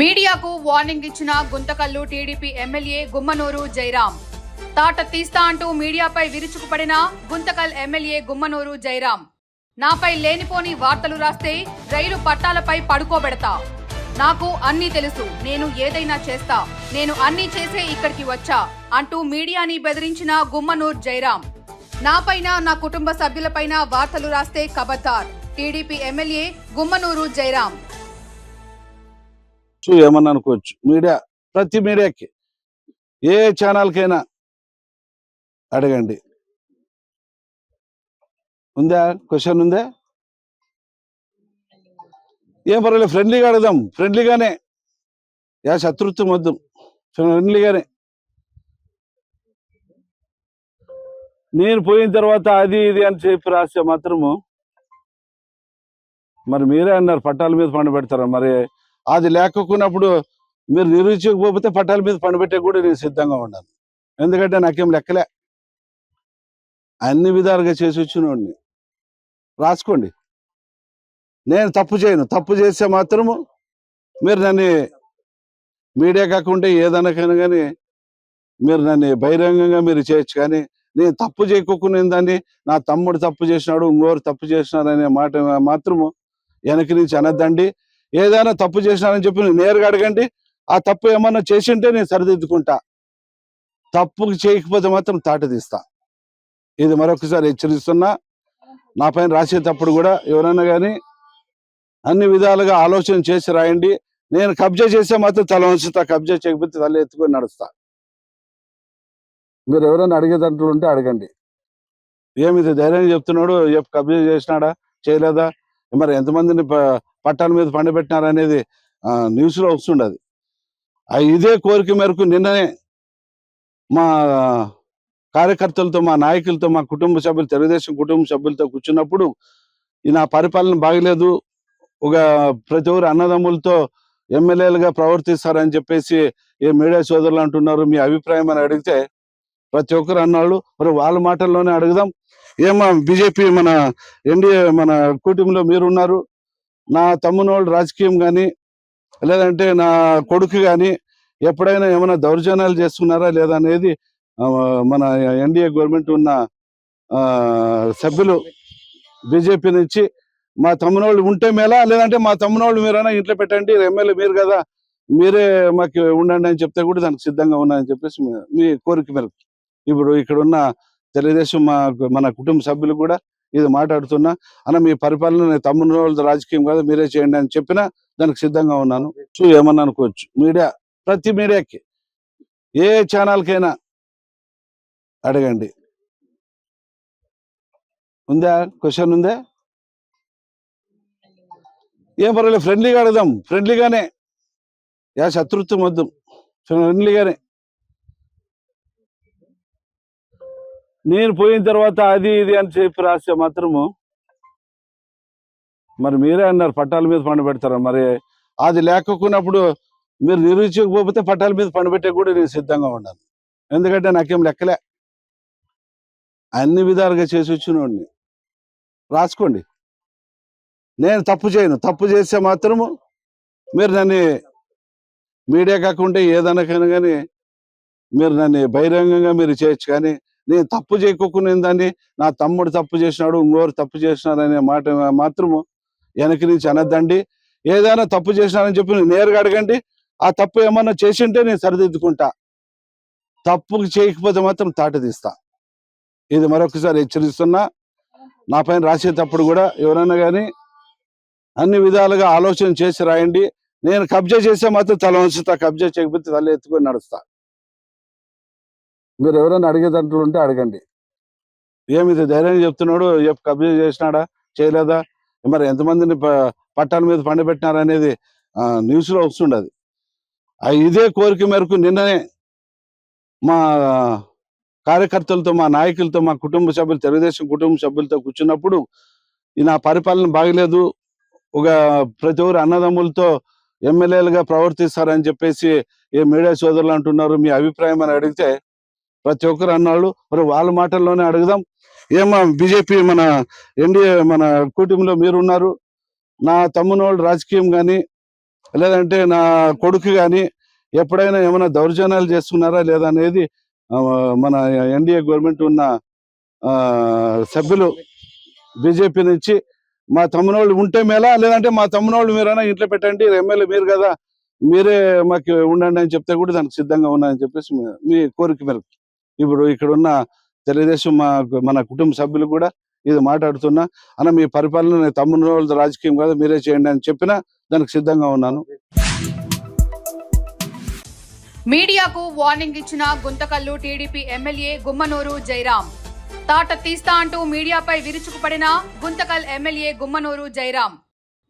మీడియాకు వార్నింగ్ ఇచ్చిన Guntakal TDP MLA Gummanur Jayaram తాట తీస్తా అంటూ మీడియాపై విరుచుకుపడిన గుంతకల్ ఎమ్మెల్యే గుమ్మనూరు జైరాం నాపై లేనిపోని వార్తలు రాస్తే రైలు పట్టాలపై పడుకోబెడతా. నాకు అన్నీ తెలుసు నేను ఏదైనా చేస్తా నేను అన్నీ చేసే ఇక్కడికి వచ్చా అంటూ మీడియాని బెదిరించిన గుమ్మనూరు జైరాం నాపైన నా కుటుంబ సభ్యులపైన వార్తలు రాస్తే కబద్దార్. TDP MLA Gummanur Jayaram. ఏమన్నా అనుకోవచ్చు. మీడియా ప్రతి మీడియాకి ఏ ఛానల్కైనా అడగండి. ఉందా? క్వశ్చన్ ఉందా? ఏం పర్వాలేదు ఫ్రెండ్లీగా అడదాం ఫ్రెండ్లీగానే. యా శత్రుత్వం వద్దు. ఫ్రెండ్లీగానే. నేను పోయిన తర్వాత అది ఇది అని చెప్పి రాస్తే మాత్రము మరి మీరే అన్నారు పట్టాల మీద పండు పెడతారా మరి అది లేకపోయినప్పుడు మీరు నిరూపించకపోతే పట్టాల మీద పండు పెట్టే కూడా నేను సిద్ధంగా ఉన్నాను. ఎందుకంటే నాకేం లెక్కలే. అన్ని విధాలుగా చేసి వచ్చినోడిని. రాసుకోండి. నేను తప్పు చేయను. తప్పు చేస్తే మాత్రము మీరు నన్ను మీడియా కాకుండా ఏదనకైనా కానీ మీరు నన్ను బహిరంగంగా మీరు చేయొచ్చు కానీ నేను తప్పు చేయకుండా దాన్ని నా తమ్ముడు తప్పు చేసినాడు ఇంకోరు తప్పు చేసినాడు అనే మాట మాత్రము వెనక నుంచి అనద్దండి. ఏదైనా తప్పు చేసినానని చెప్పి నేరుగా అడగండి. ఆ తప్పు ఏమన్నా చేసింటే నేను సరిదిద్దుకుంటా. తప్పు చేయకపోతే మాత్రం తాట తీస్తా ఇది మరొకసారి హెచ్చరిస్తున్నా. నా పైన రాసేటప్పుడు కూడా ఎవరైనా కానీ అన్ని విధాలుగా ఆలోచన చేసి రాయండి. నేను కబ్జా చేస్తే మాత్రం తల వంచుతా. కబ్జా చేయకపోతే తల ఎత్తుకొని నడుస్తా. మీరు ఎవరైనా అడిగేటట్లు ఉంటే అడగండి. ఏమి ధైర్యం చెప్తున్నాడు? ఎప్ కబ్జా చేసినాడా? చేయలేదా? మరి ఎంతమందిని ప- పట్టాల మీద పండబెట్టినారు అనేది న్యూస్లో వస్తుండదు. ఇదే కోరిక మేరకు నిన్ననే మా కార్యకర్తలతో మా నాయకులతో మా కుటుంబ సభ్యులు తెలుగుదేశం కుటుంబ సభ్యులతో కూర్చున్నప్పుడు ఈ నా పరిపాలన బాగలేదు. ఒక ప్రతి ఒక్కరు అన్నదమ్ములతో ఎమ్మెల్యేలుగా ప్రవర్తిస్తారని చెప్పేసి ఏ మీడియా సోదరులు అంటున్నారు మీ అభిప్రాయం అని అడిగితే ప్రతి ఒక్కరు అన్నాళ్ళు మరి వాళ్ళ మాటల్లోనే అడుగుదాం. ఏమో బీజేపీ మన ఎన్డీఏ మన కూటమిలో మీరు ఉన్నారు నా తమ్మునోళ్ళు రాజకీయం కానీ లేదంటే నా కొడుకు కానీ ఎప్పుడైనా ఏమైనా దౌర్జన్యాలు చేస్తున్నారా లేదా అనేది మన ఎన్డీఏ గవర్నమెంట్ ఉన్న ఆ, సభ్యులు బీజేపీ నుంచి మా తమ్మునోళ్ళు ఉంటే మేలా లేదంటే మా తమ్మునోళ్ళు మీరైనా ఇంట్లో పెట్టండి ఎమ్మెల్యే మీరు కదా మీరే మాకు ఉండండి అని చెప్తే కూడా దానికి సిద్ధంగా ఉన్నాయని చెప్పేసి మీ- మీ కోరిక మేరకు. ఇప్పుడు ఇక్కడ ఉన్న తెలుగుదేశం మా మన కుటుంబ సభ్యులు కూడా ఇది మాట్లాడుతున్నా. అన్న మీ పరిపాలన తమ్ముని వాళ్ళ రాజకీయం కాదు మీరే చేయండి అని చెప్పినా దానికి సిద్ధంగా ఉన్నాను. సో ఏమన్నా అనుకోవచ్చు. మీడియా ప్రతి మీడియాకి ఏ ఛానల్కైనా అడగండి. ఉందా? క్వశ్చన్ ఉందా? ఏం పర్వాలేదు ఫ్రెండ్లీగా అడదాం ఫ్రెండ్లీగానే. యా శత్రుత్వం వద్దు. ఫ్రెండ్లీగానే. నేను పోయిన తర్వాత అది ఇది అని చెప్పి రాస్తే మాత్రము మరి మీరే అన్నారు పట్టాల మీద పండు పెడతారా? మరి అది లేకపోయినప్పుడు మీరు నిరూపించకపోతే పట్టాల మీద పండు పెట్టే కూడా నేను సిద్ధంగా ఉన్నాను. ఎందుకంటే నాకేం లెక్కలే. అన్ని విధాలుగా చేసి వచ్చినోడిని రాసుకోండి. నేను తప్పు చేయను. తప్పు చేస్తే మాత్రము మీరు నన్ను మీడియా కాకుండా ఏదనకైనా కానీ మీరు నన్ను బహిరంగంగా మీరు చేయొచ్చు కానీ నేను తప్పు చేయకోకుండా దాన్ని నా తమ్ముడు తప్పు చేసినాడు ఇంకోరు తప్పు చేసినాడు అనే మాట మాత్రము వెనక నుంచి అనద్దండి. ఏదైనా తప్పు చేసినానని చెప్పి నేను నేరుగా అడగండి. ఆ తప్పు ఏమన్నా చేసింటే నేను సరిదిద్దుకుంటా. తప్పు చేయకపోతే మాత్రం తాట తీస్తా ఇది మరొకసారి హెచ్చరిస్తున్నా. నా పైన రాసేటప్పుడు కూడా ఎవరైనా కానీ అన్ని విధాలుగా ఆలోచన చేసి రాయండి. నేను కబ్జా చేస్తే మాత్రం తల వంచుతా. కబ్జా చేయకపోతే తల ఎత్తుకొని నడుస్తా. మీరు ఎవరైనా అడిగేటట్లు ఉంటే అడగండి. ఏమిది ధైర్యం చెప్తున్నాడు? కబ్జా చేసినాడా? చేయలేదా? మరి ఎంతమందిని పట్టాల మీద పండబెట్టినారు అనేది న్యూస్లో వస్తుండదు ఇదే కోరిక మేరకు నిన్ననే మా కార్యకర్తలతో మా నాయకులతో మా కుటుంబ సభ్యులు తెలుగుదేశం కుటుంబ సభ్యులతో కూర్చున్నప్పుడు ఈ నా పరిపాలన బాగలేదు. ఒక ప్రతి ఒక్కరు అన్నదమ్ములతో ఎమ్మెల్యేలుగా ప్రవర్తిస్తారని చెప్పేసి ఏ మీడియా సోదరులు అంటున్నారు మీ అభిప్రాయం అని అడిగితే ప్రతి ఒక్కరు అన్నాళ్ళు మరి వాళ్ళ మాటల్లోనే అడుగుదాం. ఏమా బీజేపీ మన ఎన్డీఏ మన కూటమిలో మీరు ఉన్నారు నా తమ్మునోళ్ళు రాజకీయం కానీ లేదంటే నా కొడుకు కానీ ఎప్పుడైనా ఏమైనా దౌర్జన్యాలు చేస్తున్నారా లేదా అనేది మన ఎన్డీఏ గవర్నమెంట్ ఉన్న ఆ, సభ్యులు బీజేపీ నుంచి మా తమ్మునోళ్ళు ఉంటే మేలా లేదంటే మా తమ్మునోళ్ళు మీరైనా ఇంట్లో పెట్టండి ఎమ్మెల్యే మీరు కదా మీరే మాకు ఉండండి అని చెప్తే కూడా దానికి సిద్ధంగా ఉన్నాయని చెప్పేసి మీ- మీ కోరిక మేరకు. ఇప్పుడు ఇక్కడున్న తెలుగుదేశం మా మన కుటుంబ సభ్యులు కూడా ఇది మాట్లాడుతున్నా. అన్న మీ పరిపాలన తమ్ముని వాళ్ళ రాజకీయం కాదు మీరే చేయండి అని చెప్పినా దానికి సిద్ధంగా ఉన్నాను. మీడియాకు వార్నింగ్ ఇచ్చిన గుంతకల్లు టీడీపీ ఎమ్మెల్యే గుమ్మనూరు జైరాం తాట తీస్తా అంటూ మీడియాపై విరుచుకుపడిన గుంతకల్ ఎమ్మెల్యే గుమ్మనూరు జైరాం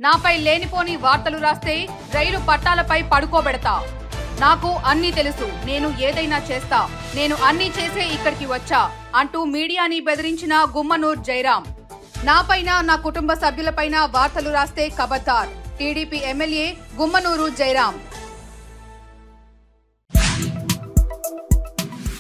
నాపై లేనిపోని వార్తలు రాస్తే రైలు పట్టాలపై పడుకోబెడతా. నాకు అన్నీ తెలుసు. నేను ఏదైనా చేస్తా. నేను అన్నీ చేసే ఇక్కడికి వచ్చా అంటూ మీడియాని బెదిరించిన గుమ్మనూర్ జైరాం నాపైన నా కుటుంబ సభ్యులపైన వార్తలు రాస్తే కబతార్ టీడీపీ ఎమ్మెల్యే గుమ్మనూరు జైరాం